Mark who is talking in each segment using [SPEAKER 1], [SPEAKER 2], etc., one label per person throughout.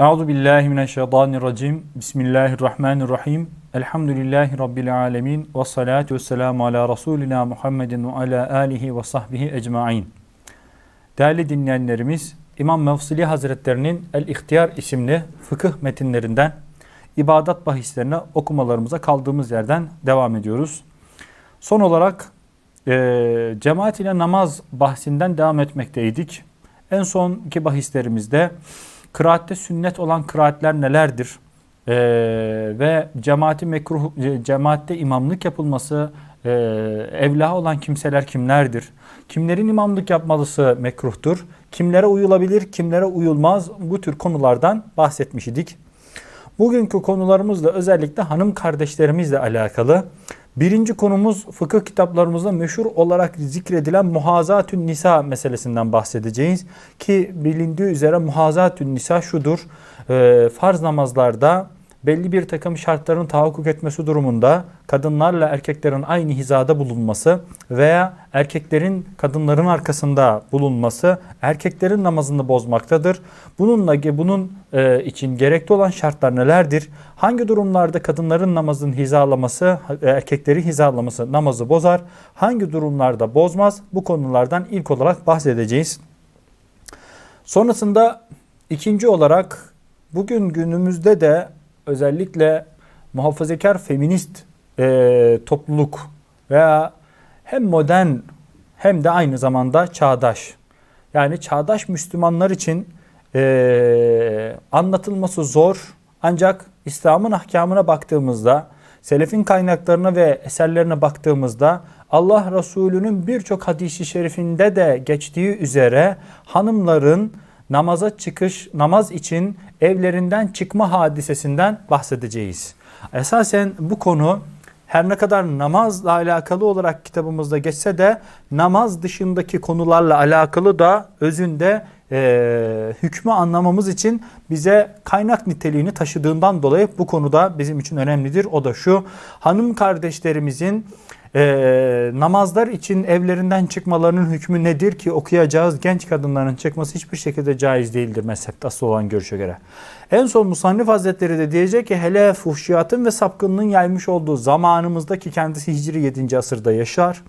[SPEAKER 1] Euzu billahi mineşşeytanirracim. Bismillahirrahmanirrahim. Elhamdülillahi rabbil alamin ve salatu vesselamu ala rasulina Muhammedin ve ala alihi ve sahbihi ecmaîn. Değerli dinleyenlerimiz, İmam Mevsili Hazretlerinin El İhtiyar isimli fıkıh metinlerinden ibadat bahislerine okumalarımıza kaldığımız yerden devam ediyoruz. Son olarak e, cemaat ile namaz bahsinden devam etmekteydik. En sonki bahislerimizde kıraatte sünnet olan kıraatler nelerdir? Ee, ve cemaati mekruh, e, cemaatte imamlık yapılması e, evlah olan kimseler kimlerdir? Kimlerin imamlık yapmalısı mekruhtur? Kimlere uyulabilir, kimlere uyulmaz? Bu tür konulardan bahsetmiş idik. Bugünkü konularımızla özellikle hanım kardeşlerimizle alakalı. Birinci konumuz fıkıh kitaplarımızda meşhur olarak zikredilen muhazatün nisa meselesinden bahsedeceğiz. Ki bilindiği üzere muhazatün nisa şudur. E, farz namazlarda belli bir takım şartların tahakkuk etmesi durumunda kadınlarla erkeklerin aynı hizada bulunması veya erkeklerin kadınların arkasında bulunması erkeklerin namazını bozmaktadır. Bununla bunun e, için gerekli olan şartlar nelerdir? Hangi durumlarda kadınların namazın hizalaması, e, erkekleri hizalaması namazı bozar? Hangi durumlarda bozmaz? Bu konulardan ilk olarak bahsedeceğiz. Sonrasında ikinci olarak bugün günümüzde de özellikle muhafazakar feminist e, topluluk veya hem modern hem de aynı zamanda çağdaş. Yani çağdaş Müslümanlar için e, anlatılması zor ancak İslam'ın ahkamına baktığımızda, selefin kaynaklarına ve eserlerine baktığımızda Allah Resulü'nün birçok hadisi şerifinde de geçtiği üzere hanımların namaza çıkış, namaz için evlerinden çıkma hadisesinden bahsedeceğiz. Esasen bu konu her ne kadar namazla alakalı olarak kitabımızda geçse de namaz dışındaki konularla alakalı da özünde e, hükmü anlamamız için bize kaynak niteliğini taşıdığından dolayı bu konuda bizim için önemlidir. O da şu hanım kardeşlerimizin e, namazlar için evlerinden çıkmalarının hükmü nedir ki okuyacağız genç kadınların çıkması hiçbir şekilde caiz değildir mezhepte asıl olan görüşe göre. En son Musannif Hazretleri de diyecek ki hele fuhşiyatın ve sapkınlığın yaymış olduğu zamanımızdaki kendisi Hicri 7. asırda yaşar.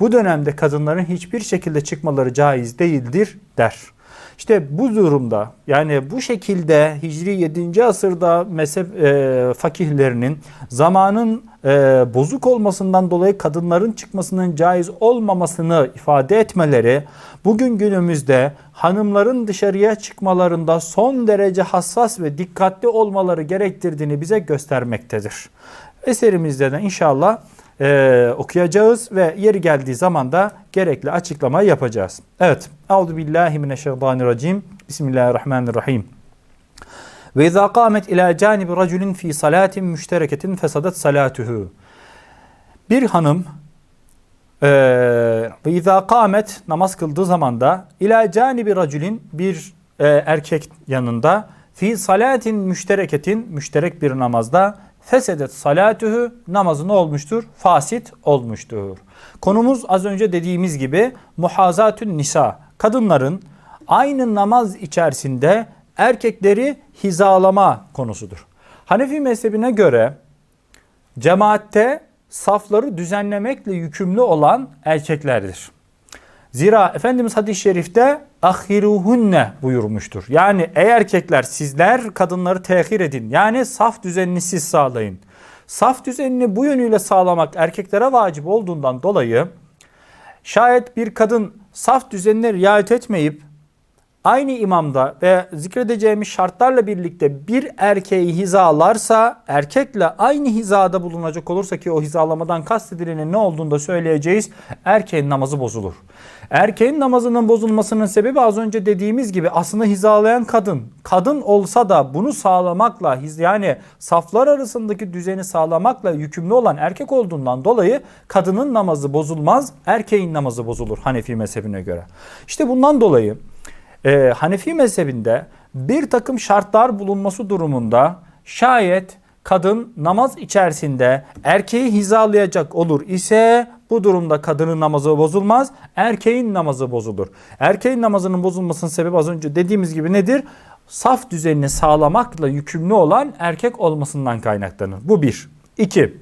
[SPEAKER 1] Bu dönemde kadınların hiçbir şekilde çıkmaları caiz değildir der. İşte bu durumda yani bu şekilde Hicri 7. asırda mezhep e, fakihlerinin zamanın e, bozuk olmasından dolayı kadınların çıkmasının caiz olmamasını ifade etmeleri bugün günümüzde hanımların dışarıya çıkmalarında son derece hassas ve dikkatli olmaları gerektirdiğini bize göstermektedir. Eserimizde de inşallah e, okuyacağız ve yeri geldiği zaman da gerekli açıklamayı yapacağız. Evet. Euzu billahi mineşşeytanirracim. Bismillahirrahmanirrahim. Ve izâ kâmet ilâ cânibi raculin fî salâtin müştereketin fesadat salâtuhu. Bir hanım e, ve izâ kâmet namaz kıldığı zaman da ilâ cânibi raculin bir e, erkek yanında fi salatin müştereketin müşterek bir namazda fesedet salatuhu namazı olmuştur? Fasit olmuştur. Konumuz az önce dediğimiz gibi muhazatün nisa. Kadınların aynı namaz içerisinde erkekleri hizalama konusudur. Hanefi mezhebine göre cemaatte safları düzenlemekle yükümlü olan erkeklerdir. Zira Efendimiz hadis-i şerifte ahiruhunne buyurmuştur. Yani ey erkekler sizler kadınları tehir edin. Yani saf düzenini siz sağlayın. Saf düzenini bu yönüyle sağlamak erkeklere vacip olduğundan dolayı şayet bir kadın saf düzenine riayet etmeyip aynı imamda ve zikredeceğimiz şartlarla birlikte bir erkeği hizalarsa erkekle aynı hizada bulunacak olursa ki o hizalamadan kastedilenin ne olduğunu da söyleyeceğiz. Erkeğin namazı bozulur. Erkeğin namazının bozulmasının sebebi az önce dediğimiz gibi aslında hizalayan kadın. Kadın olsa da bunu sağlamakla yani saflar arasındaki düzeni sağlamakla yükümlü olan erkek olduğundan dolayı kadının namazı bozulmaz, erkeğin namazı bozulur Hanefi mezhebine göre. İşte bundan dolayı e, Hanefi mezhebinde bir takım şartlar bulunması durumunda şayet kadın namaz içerisinde erkeği hizalayacak olur ise bu durumda kadının namazı bozulmaz, erkeğin namazı bozulur. Erkeğin namazının bozulmasının sebebi az önce dediğimiz gibi nedir? saf düzenini sağlamakla yükümlü olan erkek olmasından kaynaklanır. Bu bir. İki,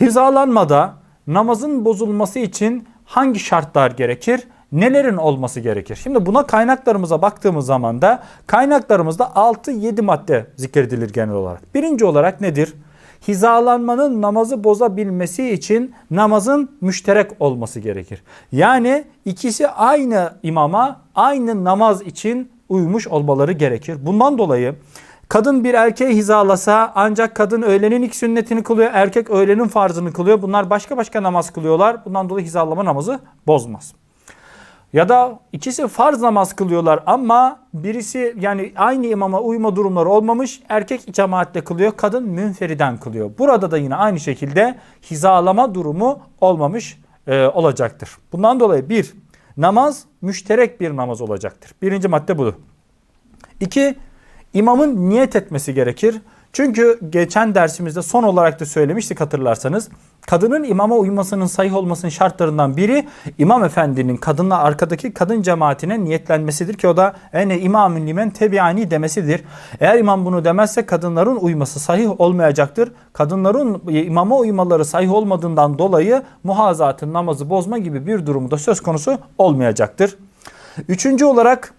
[SPEAKER 1] hizalanmada namazın bozulması için hangi şartlar gerekir? Nelerin olması gerekir? Şimdi buna kaynaklarımıza baktığımız zaman da kaynaklarımızda 6-7 madde zikredilir genel olarak. Birinci olarak nedir? Hizalanmanın namazı bozabilmesi için namazın müşterek olması gerekir. Yani ikisi aynı imama aynı namaz için uymuş olmaları gerekir. Bundan dolayı kadın bir erkeğe hizalasa ancak kadın öğlenin ilk sünnetini kılıyor, erkek öğlenin farzını kılıyor. Bunlar başka başka namaz kılıyorlar. Bundan dolayı hizalama namazı bozmaz. Ya da ikisi farz namaz kılıyorlar ama birisi yani aynı imama uyma durumları olmamış. Erkek cemaatle kılıyor, kadın münferiden kılıyor. Burada da yine aynı şekilde hizalama durumu olmamış e, olacaktır. Bundan dolayı bir, namaz müşterek bir namaz olacaktır. Birinci madde bu. İki, imamın niyet etmesi gerekir. Çünkü geçen dersimizde son olarak da söylemiştik hatırlarsanız. Kadının imama uymasının sahih olmasının şartlarından biri imam efendinin kadınla arkadaki kadın cemaatine niyetlenmesidir ki o da ene imamın limen tebiani demesidir. Eğer imam bunu demezse kadınların uyması sahih olmayacaktır. Kadınların imama uymaları sahih olmadığından dolayı muhazatın namazı bozma gibi bir durumu da söz konusu olmayacaktır. Üçüncü olarak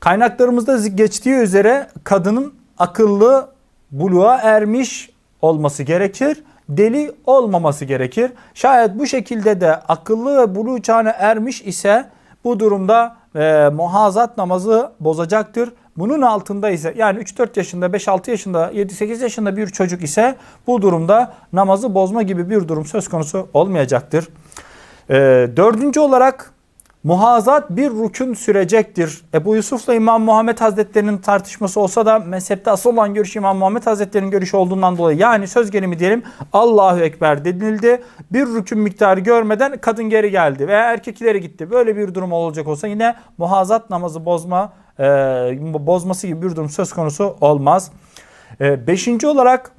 [SPEAKER 1] kaynaklarımızda geçtiği üzere kadının akıllı buluğa ermiş olması gerekir. Deli olmaması gerekir. Şayet bu şekilde de akıllı ve buluğ çağına ermiş ise bu durumda e, muhazat namazı bozacaktır. Bunun altında ise yani 3-4 yaşında, 5-6 yaşında, 7-8 yaşında bir çocuk ise bu durumda namazı bozma gibi bir durum söz konusu olmayacaktır. E, dördüncü olarak Muhazat bir rükün sürecektir. Ebu Yusuf'la İmam Muhammed Hazretleri'nin tartışması olsa da mezhepte asıl olan görüş İmam Muhammed Hazretleri'nin görüşü olduğundan dolayı yani söz gelimi diyelim Allahu Ekber denildi. Bir rükün miktarı görmeden kadın geri geldi veya erkek ileri gitti. Böyle bir durum olacak olsa yine muhazat namazı bozma e, bozması gibi bir durum söz konusu olmaz. E, beşinci olarak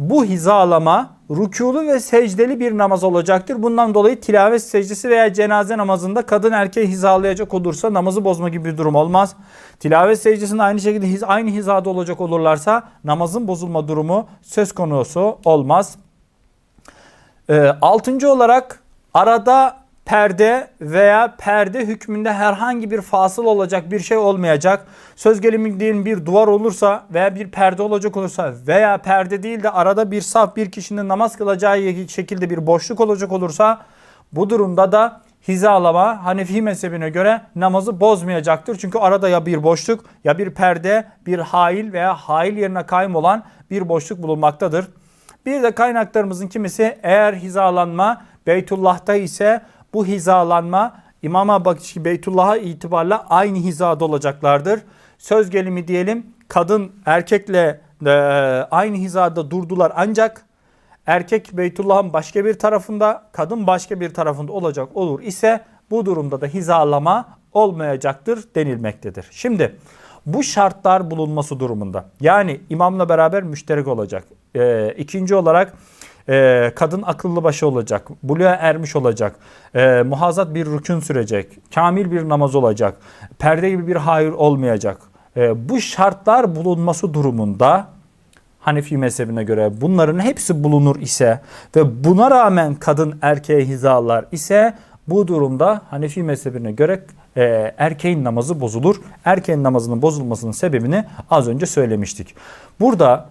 [SPEAKER 1] bu hizalama rükûlu ve secdeli bir namaz olacaktır. Bundan dolayı tilavet secdesi veya cenaze namazında kadın erkeği hizalayacak olursa namazı bozma gibi bir durum olmaz. Tilavet secdesinde aynı şekilde aynı hizada olacak olurlarsa namazın bozulma durumu söz konusu olmaz. E, altıncı olarak arada perde veya perde hükmünde herhangi bir fasıl olacak bir şey olmayacak. Söz gelimi değil bir duvar olursa veya bir perde olacak olursa veya perde değil de arada bir saf bir kişinin namaz kılacağı şekilde bir boşluk olacak olursa bu durumda da hizalama Hanefi mezhebine göre namazı bozmayacaktır. Çünkü arada ya bir boşluk ya bir perde bir hail veya hail yerine kaym olan bir boşluk bulunmaktadır. Bir de kaynaklarımızın kimisi eğer hizalanma Beytullah'ta ise bu hizalanma İmama bakışı Beytullah'a itibarla aynı hizada olacaklardır. Söz gelimi diyelim kadın erkekle e, aynı hizada durdular ancak erkek Beytullah'ın başka bir tarafında kadın başka bir tarafında olacak olur ise bu durumda da hizalama olmayacaktır denilmektedir. Şimdi bu şartlar bulunması durumunda yani imamla beraber müşterek olacak. E, ikinci olarak e, kadın akıllı başı olacak, buluğa ermiş olacak, e, muhazat bir rükün sürecek, kamil bir namaz olacak, perde gibi bir hayır olmayacak. E, bu şartlar bulunması durumunda Hanefi mezhebine göre bunların hepsi bulunur ise ve buna rağmen kadın erkeğe hizalar ise bu durumda Hanefi mezhebine göre e, erkeğin namazı bozulur. Erkeğin namazının bozulmasının sebebini az önce söylemiştik. Burada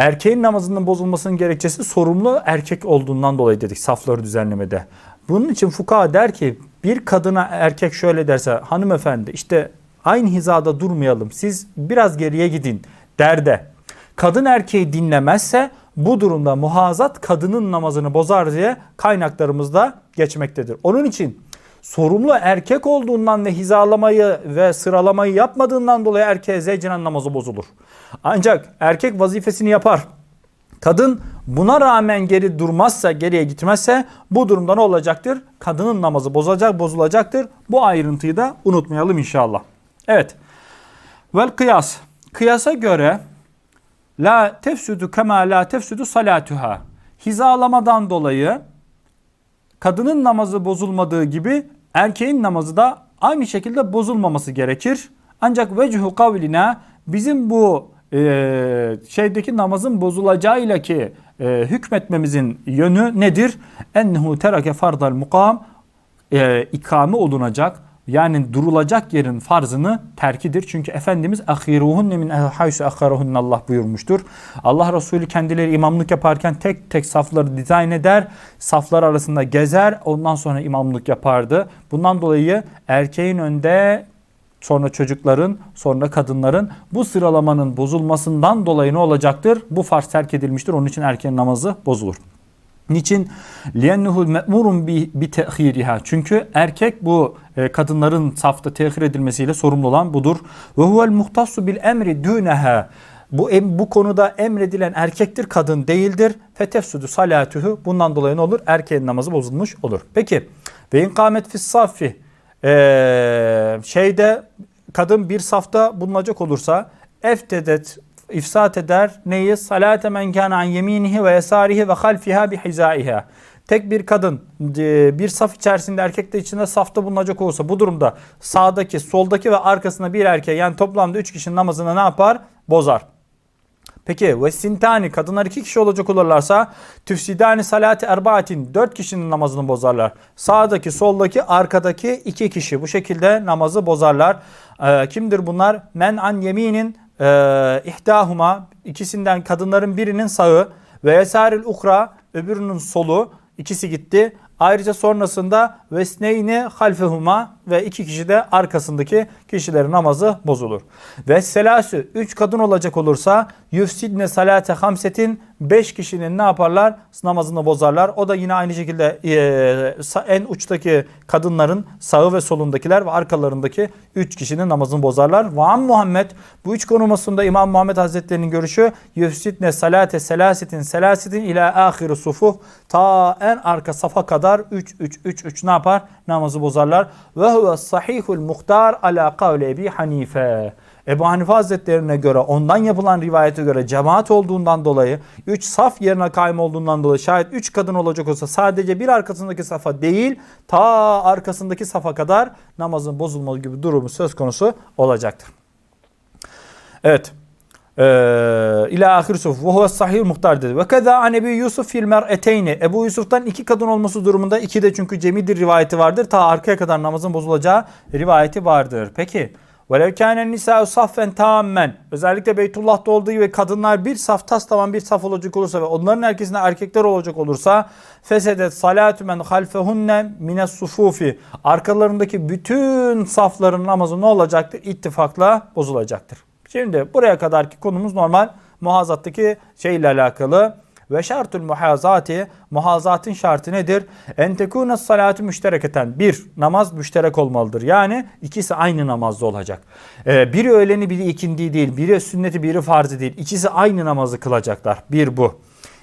[SPEAKER 1] Erkeğin namazının bozulmasının gerekçesi sorumlu erkek olduğundan dolayı dedik safları düzenlemede. Bunun için fuka der ki bir kadına erkek şöyle derse hanımefendi işte aynı hizada durmayalım siz biraz geriye gidin der de kadın erkeği dinlemezse bu durumda muhazat kadının namazını bozar diye kaynaklarımızda geçmektedir. Onun için sorumlu erkek olduğundan ve hizalamayı ve sıralamayı yapmadığından dolayı erkeğe zeycinen namazı bozulur. Ancak erkek vazifesini yapar. Kadın buna rağmen geri durmazsa, geriye gitmezse bu durumda ne olacaktır? Kadının namazı bozacak, bozulacaktır. Bu ayrıntıyı da unutmayalım inşallah. Evet. Vel kıyas. Kıyasa göre la tefsüdü kema la tefsüdü salatuha. Hizalamadan dolayı kadının namazı bozulmadığı gibi erkeğin namazı da aynı şekilde bozulmaması gerekir. Ancak vechuhu kavlina bizim bu e, şeydeki namazın bozulacağıyla ki e, hükmetmemizin yönü nedir? Ennehu terake fardal mukam e, ikame olunacak yani durulacak yerin farzını terkidir. Çünkü Efendimiz ahiruhunne min haysu akharuhunne Allah buyurmuştur. Allah Resulü kendileri imamlık yaparken tek tek safları dizayn eder, saflar arasında gezer, ondan sonra imamlık yapardı. Bundan dolayı erkeğin önde sonra çocukların, sonra kadınların bu sıralamanın bozulmasından dolayı ne olacaktır? Bu farz terk edilmiştir. Onun için erkeğin namazı bozulur. Niçin? لِيَنَّهُ مَأْمُرٌ بِتَخِيرِهَا Çünkü erkek bu e, kadınların safta tehir edilmesiyle sorumlu olan budur. وَهُوَ الْمُخْتَصُ بِالْاَمْرِ دُونَهَا bu, em, bu konuda emredilen erkektir, kadın değildir. Fetefsudu salatuhu. Bundan dolayı ne olur? Erkeğin namazı bozulmuş olur. Peki. Ve inkamet fis saffi. Ee, şeyde kadın bir safta bulunacak olursa eftedet ifsat eder. Neyi? Salate men kana an yeminihi ve yesarihi ve halfiha bi hizaiha. Tek bir kadın e, bir saf içerisinde erkek de içinde safta bulunacak olursa bu durumda sağdaki, soldaki ve arkasında bir erkeğe yani toplamda üç kişinin namazını ne yapar? Bozar. Peki ve sintani kadınlar iki kişi olacak olurlarsa tüfsidani salati erbaatin dört kişinin namazını bozarlar. Sağdaki, soldaki, arkadaki iki kişi bu şekilde namazı bozarlar. Ee, kimdir bunlar? Men an yeminin e, ikisinden kadınların birinin sağı ve yesaril ukra öbürünün solu ikisi gitti. Ayrıca sonrasında vesneyni halfehuma ve iki kişi de arkasındaki kişilerin namazı bozulur. Ve selasü üç kadın olacak olursa yufsidne salate hamsetin beş kişinin ne yaparlar? Namazını bozarlar. O da yine aynı şekilde e, en uçtaki kadınların sağı ve solundakiler ve arkalarındaki üç kişinin namazını bozarlar. Van Muhammed bu üç konumasında İmam Muhammed Hazretleri'nin görüşü yufsidne salate selasetin selasetin ila ahiri sufuh ta en arka safa kadar 3 3 3 3 ne yapar? Namazı bozarlar. Ve huve sahihul muhtar ala kavle Ebi Hanife. Ebu Hanife Hazretlerine göre ondan yapılan rivayete göre cemaat olduğundan dolayı 3 saf yerine kaym olduğundan dolayı şayet 3 kadın olacak olsa sadece bir arkasındaki safa değil ta arkasındaki safa kadar namazın bozulma gibi durumu söz konusu olacaktır. Evet. Ee, ila ahir suf ve huve sahih muhtar dedi. Ve keza an Ebu Yusuf fil mer'eteyni. Ebu Yusuf'tan iki kadın olması durumunda iki de çünkü cemidir rivayeti vardır. Ta arkaya kadar namazın bozulacağı rivayeti vardır. Peki. Velev kâne nisâ'u saffen tamamen. Özellikle Beytullah'ta olduğu gibi kadınlar bir saf tas tavan bir saf olacak olursa ve onların herkesinde erkekler olacak olursa fesedet salatu men halfehunne mines sufufi. Arkalarındaki bütün safların namazı ne olacaktır? İttifakla bozulacaktır. Şimdi buraya kadarki konumuz normal muhazattaki şeyle alakalı. Ve şartul muhazati, muhazatın şartı nedir? En tekune salatu müştereketen. Bir, namaz müşterek olmalıdır. Yani ikisi aynı namazda olacak. Ee, biri öğleni, biri ikindi değil. Biri sünneti, biri farzı değil. İkisi aynı namazı kılacaklar. Bir bu.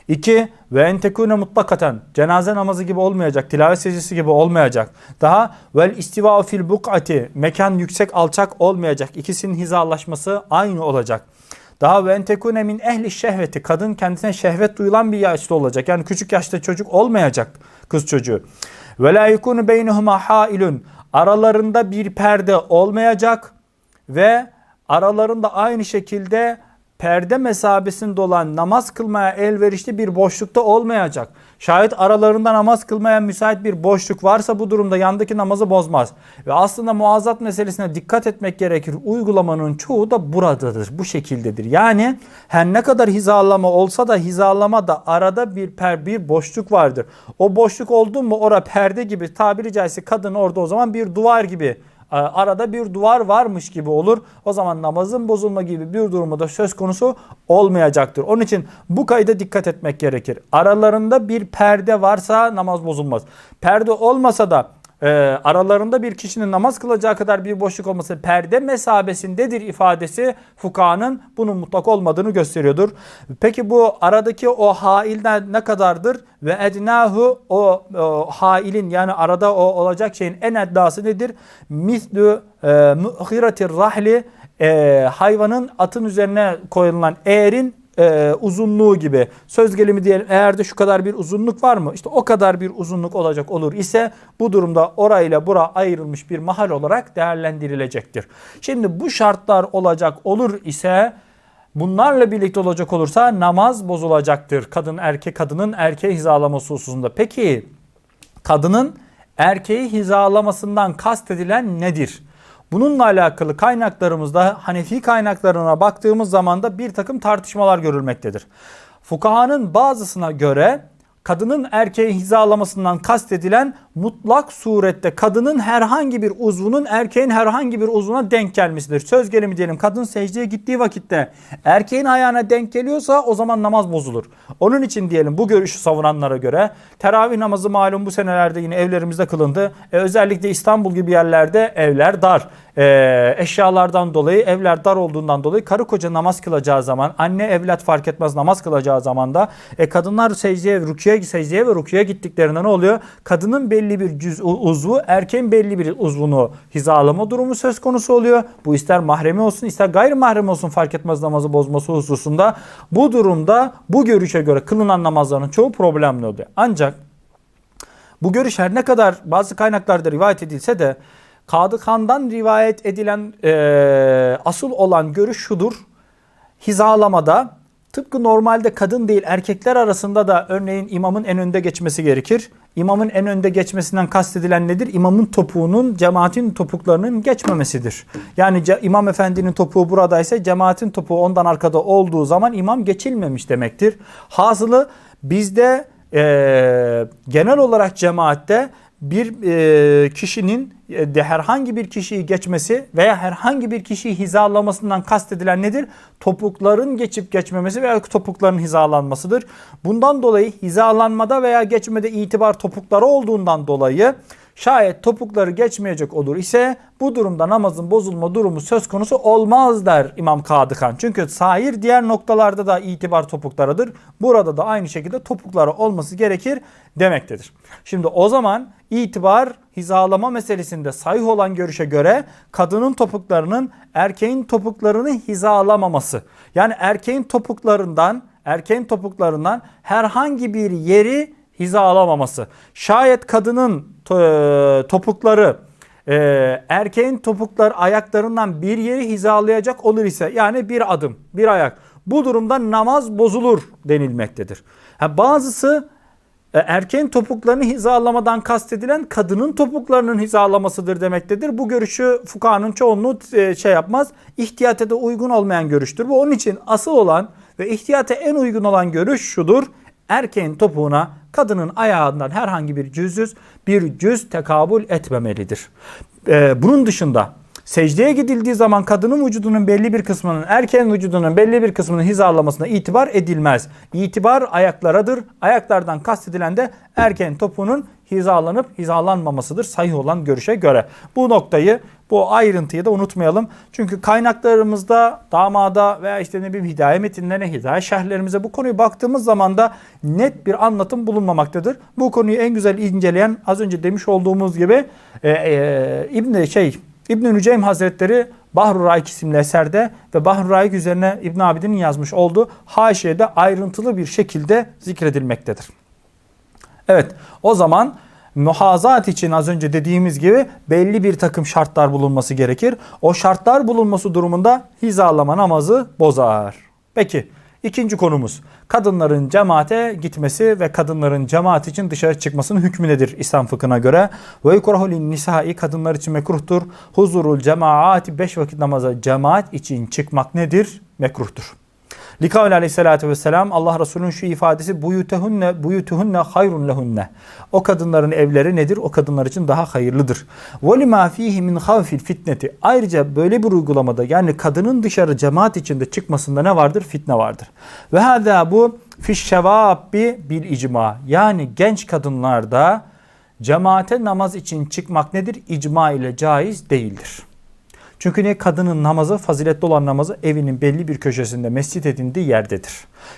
[SPEAKER 1] İki ve entekune mutlakaten cenaze namazı gibi olmayacak, tilavet secdesi gibi olmayacak. Daha vel istiva fil buk'ati mekan yüksek alçak olmayacak. İkisinin hizalaşması aynı olacak. Daha ve entekune min ehli şehveti kadın kendisine şehvet duyulan bir yaşta olacak. Yani küçük yaşta çocuk olmayacak kız çocuğu. Ve la yekunu beynehuma hailun aralarında bir perde olmayacak ve aralarında aynı şekilde perde mesabesinde olan namaz kılmaya elverişli bir boşlukta olmayacak. Şayet aralarında namaz kılmaya müsait bir boşluk varsa bu durumda yandaki namazı bozmaz. Ve aslında muazzat meselesine dikkat etmek gerekir. Uygulamanın çoğu da buradadır. Bu şekildedir. Yani her ne kadar hizalama olsa da hizalama da arada bir per bir boşluk vardır. O boşluk oldu mu ora perde gibi tabiri caizse kadın orada o zaman bir duvar gibi arada bir duvar varmış gibi olur. O zaman namazın bozulma gibi bir durumu da söz konusu olmayacaktır. Onun için bu kayda dikkat etmek gerekir. Aralarında bir perde varsa namaz bozulmaz. Perde olmasa da e, aralarında bir kişinin namaz kılacağı kadar bir boşluk olması perde mesabesindedir ifadesi fukahanın bunun mutlak olmadığını gösteriyordur. Peki bu aradaki o hailden ne kadardır? Ve ednahu o, o hailin yani arada o olacak şeyin en eddası nedir? Mislü e, muhiratir rahli e, hayvanın atın üzerine koyulan eğerin e, uzunluğu gibi söz gelimi diyelim eğer de şu kadar bir uzunluk var mı? İşte o kadar bir uzunluk olacak olur ise bu durumda orayla bura ayrılmış bir mahal olarak değerlendirilecektir. Şimdi bu şartlar olacak olur ise Bunlarla birlikte olacak olursa namaz bozulacaktır. Kadın erkek kadının erkeği hizalaması hususunda. Peki kadının erkeği hizalamasından kastedilen nedir? Bununla alakalı kaynaklarımızda Hanefi kaynaklarına baktığımız zaman da bir takım tartışmalar görülmektedir. Fukahanın bazısına göre kadının erkeği hizalamasından kastedilen mutlak surette kadının herhangi bir uzvunun erkeğin herhangi bir uzvuna denk gelmesidir. Söz gelimi diyelim kadın secdeye gittiği vakitte erkeğin ayağına denk geliyorsa o zaman namaz bozulur. Onun için diyelim bu görüşü savunanlara göre teravih namazı malum bu senelerde yine evlerimizde kılındı. E, özellikle İstanbul gibi yerlerde evler dar. E, eşyalardan dolayı evler dar olduğundan dolayı karı koca namaz kılacağı zaman anne evlat fark etmez namaz kılacağı zaman da e, kadınlar secdeye, rukiye, secdeye ve rukiye gittiklerinde ne oluyor? Kadının belli bir cüz, uzvu erkeğin belli bir uzvunu hizalama durumu söz konusu oluyor. Bu ister mahremi olsun ister gayrimahremi olsun fark etmez namazı bozması hususunda. Bu durumda bu görüşe göre kılınan namazların çoğu problemli oluyor. Ancak bu görüş her ne kadar bazı kaynaklarda rivayet edilse de Kadı Khan'dan rivayet edilen e, asıl olan görüş şudur. Hizalamada tıpkı normalde kadın değil erkekler arasında da örneğin imamın en önde geçmesi gerekir. İmamın en önde geçmesinden kastedilen nedir? İmamın topuğunun cemaatin topuklarının geçmemesidir. Yani imam efendinin topuğu buradaysa cemaatin topuğu ondan arkada olduğu zaman imam geçilmemiş demektir. Hasılı bizde e, genel olarak cemaatte bir e, kişinin e, de herhangi bir kişiyi geçmesi veya herhangi bir kişiyi hizalamasından kastedilen nedir? Topukların geçip geçmemesi veya topukların hizalanmasıdır. Bundan dolayı hizalanmada veya geçmede itibar topukları olduğundan dolayı Şayet topukları geçmeyecek olur ise bu durumda namazın bozulma durumu söz konusu olmaz der İmam Kadıkan. Çünkü sair diğer noktalarda da itibar topuklarıdır. Burada da aynı şekilde topukları olması gerekir demektedir. Şimdi o zaman itibar hizalama meselesinde sahih olan görüşe göre kadının topuklarının erkeğin topuklarını hizalamaması. Yani erkeğin topuklarından erkeğin topuklarından herhangi bir yeri hizalamaması. Şayet kadının topukları e, erkeğin topuklar ayaklarından bir yeri hizalayacak olur ise yani bir adım bir ayak bu durumda namaz bozulur denilmektedir. Ha, bazısı e, erkeğin topuklarını hizalamadan kastedilen kadının topuklarının hizalamasıdır demektedir. Bu görüşü fukahanın çoğunluğu e, şey yapmaz. İhtiyata da uygun olmayan görüştür. Bu onun için asıl olan ve ihtiyata en uygun olan görüş şudur. Erkeğin topuğuna kadının ayağından herhangi bir cüzüz bir cüz tekabül etmemelidir. Ee, bunun dışında secdeye gidildiği zaman kadının vücudunun belli bir kısmının erkeğin vücudunun belli bir kısmının hizalamasına itibar edilmez. İtibar ayaklaradır. Ayaklardan kastedilen de erkeğin topuğunun hizalanıp hizalanmamasıdır sahih olan görüşe göre. Bu noktayı bu ayrıntıyı da unutmayalım. Çünkü kaynaklarımızda damada veya işte ne bileyim hidaye metinlerine, hidaye şerhlerimize bu konuyu baktığımız zaman da net bir anlatım bulunmamaktadır. Bu konuyu en güzel inceleyen az önce demiş olduğumuz gibi e, e, İbn şey İbn Nüceym Hazretleri Bahru Raik isimli eserde ve Bahru Raik üzerine İbn Abidin'in yazmış olduğu haşiyede ayrıntılı bir şekilde zikredilmektedir. Evet o zaman muhazat için az önce dediğimiz gibi belli bir takım şartlar bulunması gerekir. O şartlar bulunması durumunda hizalama namazı bozar. Peki ikinci konumuz kadınların cemaate gitmesi ve kadınların cemaat için dışarı çıkmasının hükmü nedir İslam fıkhına göre? Ve yukrahulin nisai kadınlar için mekruhtur. Huzurul cemaati beş vakit namaza cemaat için çıkmak nedir? Mekruhtur. Likavle aleyhissalatü vesselam Allah Resulü'nün şu ifadesi buyutuhunne buyutuhunne hayrun lehunne. O kadınların evleri nedir? O kadınlar için daha hayırlıdır. Ve lima fihi min havfil fitneti. Ayrıca böyle bir uygulamada yani kadının dışarı cemaat içinde çıkmasında ne vardır? Fitne vardır. Ve hâzâ bu fiş şevabbi bil icma. Yani genç kadınlarda cemaate namaz için çıkmak nedir? İcma ile caiz değildir. Çünkü ne kadının namazı faziletli olan namazı evinin belli bir köşesinde mescit edindiği yerdedir.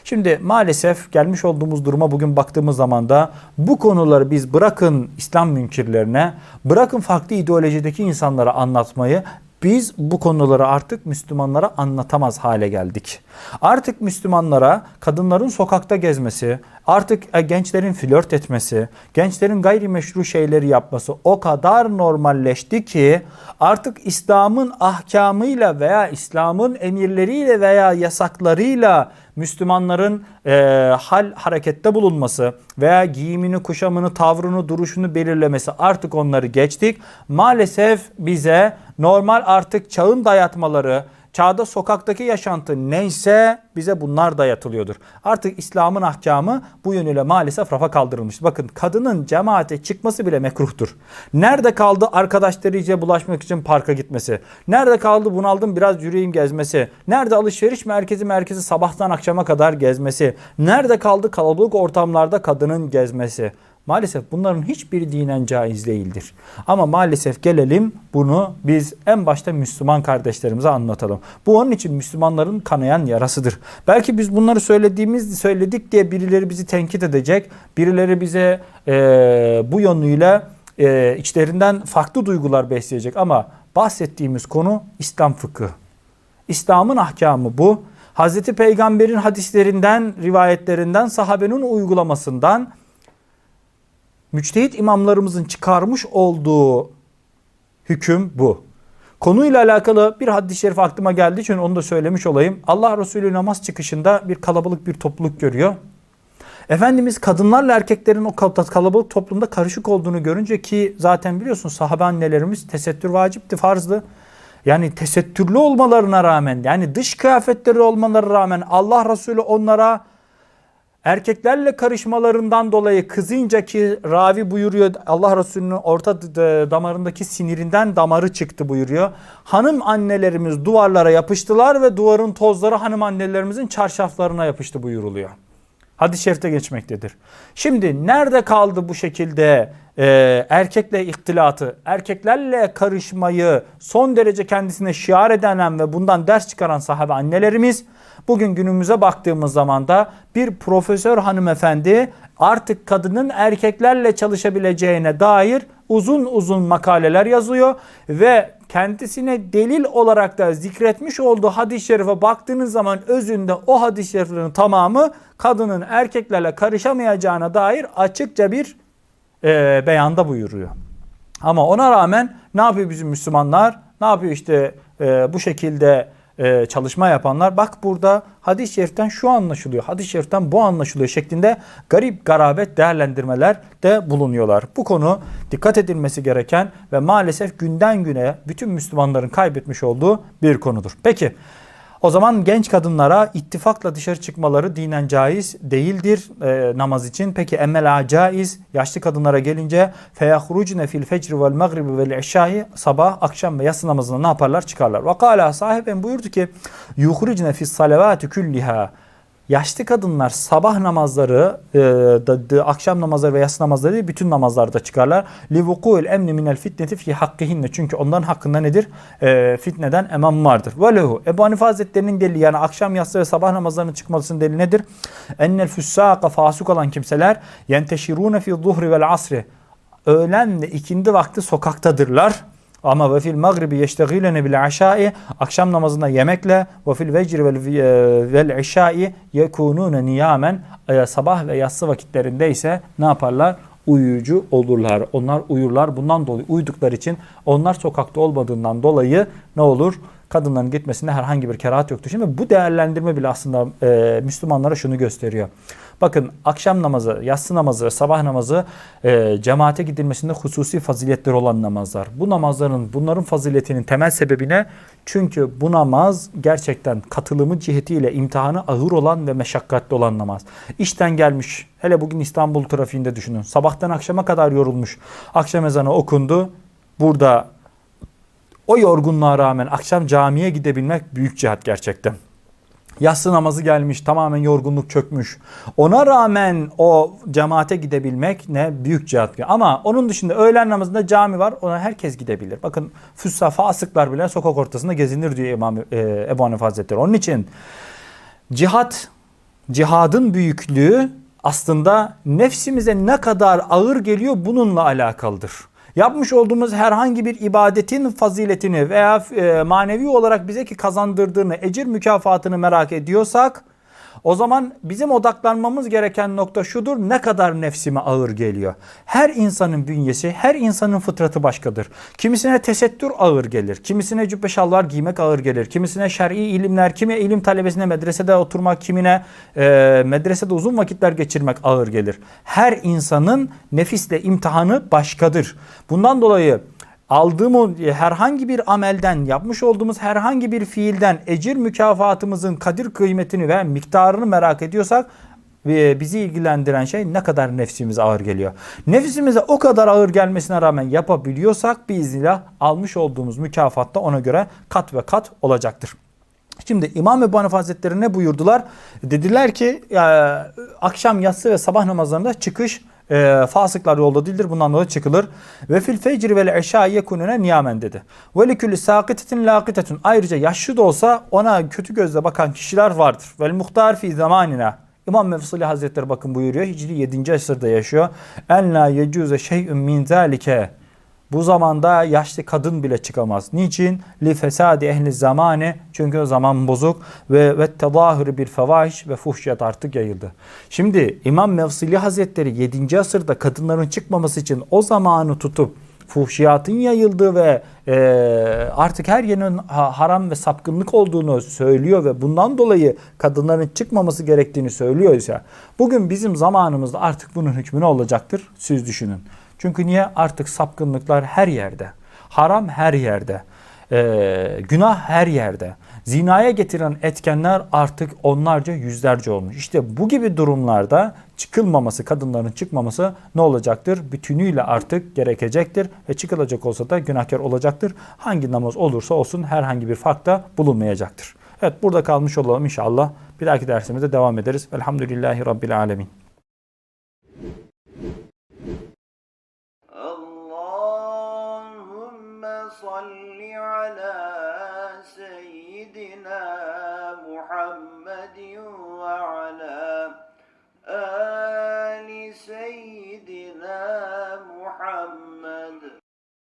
[SPEAKER 1] Şimdi maalesef gelmiş olduğumuz duruma bugün baktığımız zaman da bu konuları biz bırakın İslam münkirlerine, bırakın farklı ideolojideki insanlara anlatmayı Biz bu konuları artık Müslümanlara anlatamaz hale geldik. Artık Müslümanlara kadınların sokakta gezmesi, artık e, gençlerin flört etmesi, gençlerin gayrimeşru şeyleri yapması o kadar normalleşti ki artık İslam'ın ahkamıyla veya İslam'ın emirleriyle veya yasaklarıyla Müslümanların e, hal harekette bulunması veya giyimini, kuşamını, tavrını, duruşunu belirlemesi artık onları geçtik. Maalesef bize normal artık çağın dayatmaları, çağda sokaktaki yaşantı neyse bize bunlar dayatılıyordur. Artık İslam'ın ahkamı bu yönüyle maalesef rafa kaldırılmış. Bakın kadının cemaate çıkması bile mekruhtur. Nerede kaldı arkadaşlarıyla bulaşmak için parka gitmesi? Nerede kaldı bunaldım biraz yürüyeyim gezmesi? Nerede alışveriş merkezi merkezi sabahtan akşama kadar gezmesi? Nerede kaldı kalabalık ortamlarda kadının gezmesi? Maalesef bunların hiçbiri dinen caiz değildir. Ama maalesef gelelim bunu biz en başta Müslüman kardeşlerimize anlatalım. Bu onun için Müslümanların kanayan yarasıdır. Belki biz bunları söylediğimiz söyledik diye birileri bizi tenkit edecek. Birileri bize e, bu yönüyle e, içlerinden farklı duygular besleyecek. Ama bahsettiğimiz konu İslam fıkı. İslam'ın ahkamı bu. Hazreti Peygamber'in hadislerinden, rivayetlerinden, sahabenin uygulamasından müçtehit imamlarımızın çıkarmış olduğu hüküm bu. Konuyla alakalı bir hadis-i şerif aklıma geldiği için onu da söylemiş olayım. Allah Resulü namaz çıkışında bir kalabalık bir topluluk görüyor. Efendimiz kadınlarla erkeklerin o kalabalık toplumda karışık olduğunu görünce ki zaten biliyorsun sahabe annelerimiz tesettür vacipti, farzdı. Yani tesettürlü olmalarına rağmen yani dış kıyafetleri olmaları rağmen Allah Resulü onlara erkeklerle karışmalarından dolayı kızınca ki ravi buyuruyor Allah Resulü'nün orta damarındaki sinirinden damarı çıktı buyuruyor. Hanım annelerimiz duvarlara yapıştılar ve duvarın tozları hanım annelerimizin çarşaflarına yapıştı buyuruluyor. Hadis-i şerifte geçmektedir. Şimdi nerede kaldı bu şekilde e, erkekle ihtilatı, erkeklerle karışmayı son derece kendisine şiar eden ve bundan ders çıkaran sahabe annelerimiz bugün günümüze baktığımız zaman da bir profesör hanımefendi artık kadının erkeklerle çalışabileceğine dair uzun uzun makaleler yazıyor ve kendisine delil olarak da zikretmiş olduğu hadis-i şerife baktığınız zaman özünde o hadis-i şeriflerin tamamı kadının erkeklerle karışamayacağına dair açıkça bir e, beyanda buyuruyor. Ama ona rağmen ne yapıyor bizim Müslümanlar? Ne yapıyor işte e, bu şekilde e, çalışma yapanlar? Bak burada hadis-i şeriften şu anlaşılıyor, hadis-i şeriften bu anlaşılıyor şeklinde garip garabet değerlendirmeler de bulunuyorlar. Bu konu dikkat edilmesi gereken ve maalesef günden güne bütün Müslümanların kaybetmiş olduğu bir konudur. Peki o zaman genç kadınlara ittifakla dışarı çıkmaları dinen caiz değildir e, namaz için. Peki emmel caiz yaşlı kadınlara gelince feyahrucne fil fecri vel magribi vel işşai sabah, akşam ve yatsı namazına ne yaparlar? Çıkarlar. Ve kâlâ sahiben buyurdu ki yuhrucne fis salavati külliha yaşlı kadınlar sabah namazları, e, da, da, akşam namazları ve yatsı namazları değil, bütün namazlarda çıkarlar. Li vuku'il emni minel fitneti fi hakkihinne. Çünkü onların hakkında nedir? E, fitneden emam vardır. Ve lehu. Ebu Hanife Hazretleri'nin delili yani akşam yatsı ve sabah namazlarının çıkmasının delili nedir? Ennel füssâka fasuk olan kimseler yenteşirûne fi zuhri vel asri. Öğlen ve ikindi vakti sokaktadırlar. Ama ve fil magribi yeştegilene bil aşai akşam namazında yemekle ve fil vecri vel, vel işai yekunune niyamen e, sabah ve yatsı vakitlerinde ise ne yaparlar? Uyuyucu olurlar. Onlar uyurlar. Bundan dolayı uyudukları için onlar sokakta olmadığından dolayı ne olur? Kadınların gitmesinde herhangi bir kerahat yoktur. Şimdi bu değerlendirme bile aslında e, Müslümanlara şunu gösteriyor. Bakın akşam namazı, yatsı namazı ve sabah namazı e, cemaate gidilmesinde hususi faziletleri olan namazlar. Bu namazların, bunların faziletinin temel sebebi ne? Çünkü bu namaz gerçekten katılımı cihetiyle imtihanı ağır olan ve meşakkatli olan namaz. İşten gelmiş, hele bugün İstanbul trafiğinde düşünün. Sabahtan akşama kadar yorulmuş. Akşam ezanı okundu. Burada o yorgunluğa rağmen akşam camiye gidebilmek büyük cihat gerçekten. Yatsı namazı gelmiş tamamen yorgunluk çökmüş. Ona rağmen o cemaate gidebilmek ne büyük cihat. Ama onun dışında öğlen namazında cami var ona herkes gidebilir. Bakın füssa fasıklar bile sokak ortasında gezinir diyor İmam e, Ebu Hanife Hazretleri. Onun için cihat, cihadın büyüklüğü aslında nefsimize ne kadar ağır geliyor bununla alakalıdır. Yapmış olduğumuz herhangi bir ibadetin faziletini veya e, manevi olarak bize ki kazandırdığını, ecir mükafatını merak ediyorsak o zaman bizim odaklanmamız gereken nokta şudur. Ne kadar nefsime ağır geliyor. Her insanın bünyesi, her insanın fıtratı başkadır. Kimisine tesettür ağır gelir. Kimisine cübbe şalvar giymek ağır gelir. Kimisine şer'i ilimler, kimi ilim talebesine medresede oturmak, kimine e, medresede uzun vakitler geçirmek ağır gelir. Her insanın nefisle imtihanı başkadır. Bundan dolayı aldığım o herhangi bir amelden, yapmış olduğumuz herhangi bir fiilden ecir mükafatımızın kadir kıymetini ve miktarını merak ediyorsak ve bizi ilgilendiren şey ne kadar nefsimize ağır geliyor. Nefsimize o kadar ağır gelmesine rağmen yapabiliyorsak biiznillah almış olduğumuz mükafat da ona göre kat ve kat olacaktır. Şimdi İmam Ebu Hanife Hazretleri ne buyurdular? Dediler ki e, akşam yatsı ve sabah namazlarında çıkış e, fasıklar yolda değildir. Bundan dolayı çıkılır. Ve fil fecri vel eşâ yekunune niyamen dedi. Ve likülli sâkitetin lâkitetun. Ayrıca yaşlı da olsa ona kötü gözle bakan kişiler vardır. Vel muhtar fi zamanina. İmam Mevsili Hazretleri bakın buyuruyor. Hicri 7. asırda yaşıyor. En la yecuze şey'ün min zâlike. Bu zamanda yaşlı kadın bile çıkamaz. Niçin? Li fesadi ehli zamane. Çünkü o zaman bozuk ve ve tezahürü bir fevahiş ve fuhşiyat artık yayıldı. Şimdi İmam Mevsili Hazretleri 7. asırda kadınların çıkmaması için o zamanı tutup fuhşiyatın yayıldığı ve e, artık her yerin ha- haram ve sapkınlık olduğunu söylüyor ve bundan dolayı kadınların çıkmaması gerektiğini söylüyorsa bugün bizim zamanımızda artık bunun hükmü ne olacaktır? Siz düşünün. Çünkü niye? Artık sapkınlıklar her yerde. Haram her yerde. Ee, günah her yerde. Zinaya getiren etkenler artık onlarca yüzlerce olmuş. İşte bu gibi durumlarda çıkılmaması, kadınların çıkmaması ne olacaktır? Bütünüyle artık gerekecektir ve çıkılacak olsa da günahkar olacaktır. Hangi namaz olursa olsun herhangi bir fark da bulunmayacaktır. Evet burada kalmış olalım inşallah. Bir dahaki dersimizde devam ederiz. Elhamdülillahi Rabbil Alemin.
[SPEAKER 2] نبينا محمد وعلى آله